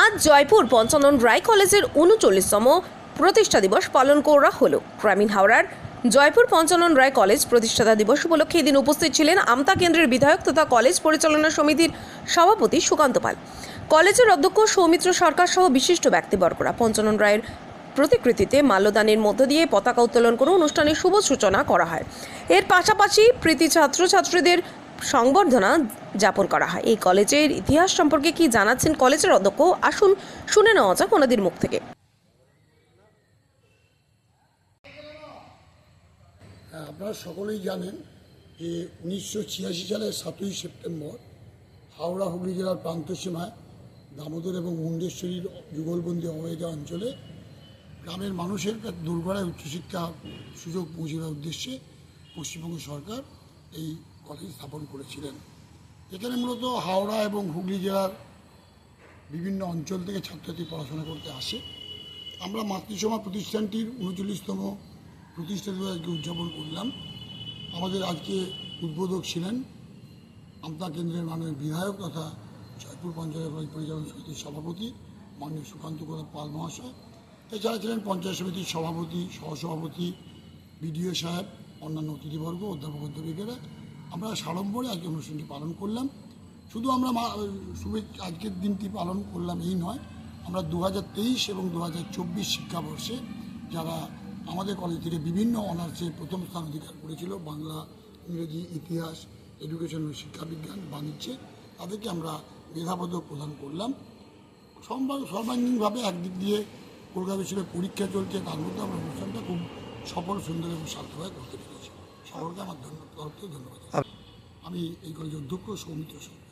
আজ জয়পুর পঞ্চানন রায় কলেজের উনচল্লিশতম প্রতিষ্ঠা দিবস পালন করা হলো। গ্রামীণ হাওড়ার জয়পুর পঞ্চানন রায় কলেজ প্রতিষ্ঠাতা দিবস উপলক্ষে এদিন উপস্থিত ছিলেন আমতা কেন্দ্রের বিধায়ক তথা কলেজ পরিচালনা সমিতির সভাপতি সুকান্ত পাল। কলেজের অধ্যক্ষ সৌমিত্র সরকার সহ বিশিষ্ট ব্যক্তিবর্গরা পঞ্চানন রায়ের প্রতিকৃতিতে মাল্যদানের মধ্য দিয়ে পতাকা উত্তোলন করে অনুষ্ঠানের শুভ সূচনা করা হয়। এর পাশাপাশি প্রীতি ছাত্রছাত্রীদের সংবর্ধনা যাপন করা হয়। এই কলেজের ইতিহাস সম্পর্কে কি জানাচ্ছেন কলেজের অধ্যক্ষ? আসুন শুনে নেওয়া যাক ওনাদের মুখ থেকে। হ্যাঁ আপনারা সকলেই জানেন যে উনিশশো ছিয়াশি সালের সাতই সেপ্টেম্বর হাওড়া, হুগলি জেলার প্রান্তসীমায় দামোদর এবং মুন্ডেশ্বরীর যুগলবন্দি অবৈধ অঞ্চলে গ্রামের মানুষের দুর্গড়ায় উচ্চশিক্ষা সুযোগ পৌঁছে দেওয়ার উদ্দেশ্যে পশ্চিমবঙ্গ সরকার এই কলেজ স্থাপন করেছিলেন। এখানে মূলত হাওড়া এবং হুগলি জেলার বিভিন্ন অঞ্চল থেকে ছাত্রছাত্রী পড়াশোনা করতে আসে। আমরা মাতৃসভা প্রতিষ্ঠানটির উনচল্লিশতম প্রতিষ্ঠা দিবস আজকে উদযাপন করলাম। আমাদের আজকে উদ্বোধক ছিলেন আমতা কেন্দ্রের মাননীয় বিধায়ক তথা জয়পুর পঞ্চায়েত পরিচালন সমিতির সভাপতি মাননীয় সুকান্ত কুমার পাল মহাশয়। এছাড়া ছিলেন পঞ্চায়েত সমিতির সভাপতি, সহসভাপতি, বিডিও সাহেব, অন্যান্য অতিথিবর্গ, অধ্যাপক অধ্যাপিকেরা। আমরা সাড়ম্বরে আজকে অনুষ্ঠানটি পালন করলাম। শুধু আমরা মা- শুভে- আজকের দিনটি পালন করলাম এই নয়। আমরা দু হাজার তেইশ এবং দু হাজার চব্বিশ শিক্ষাবর্ষে যারা আমাদের কলেজ থেকে বিভিন্ন অনার্সে প্রথম স্থান অধিকার করেছিল, বাংলা, ইংরেজি, ইতিহাস এডুকেশন ও শিক্ষাবিজ্ঞান, বাণিজ্যে, তাদেরকে আমরা মেধাপদক প্রদান করলাম। সর্বা- সর্বাঙ্গীনভাবে একদিক দিয়ে কলকাতা বিশ্ববিদ্যালয়ের পরীক্ষা চলছে, তার মধ্যে আমরা অনুষ্ঠানটা খুব সফল, সুন্দর এবং সার্থকভাবে করতে পেরেছি। সকলকে আমার ধন্যবাদ অর্থ ধন্যবাদ। আমি এই কলেজের অধ্যক্ষ সৌমিত্র সরকার।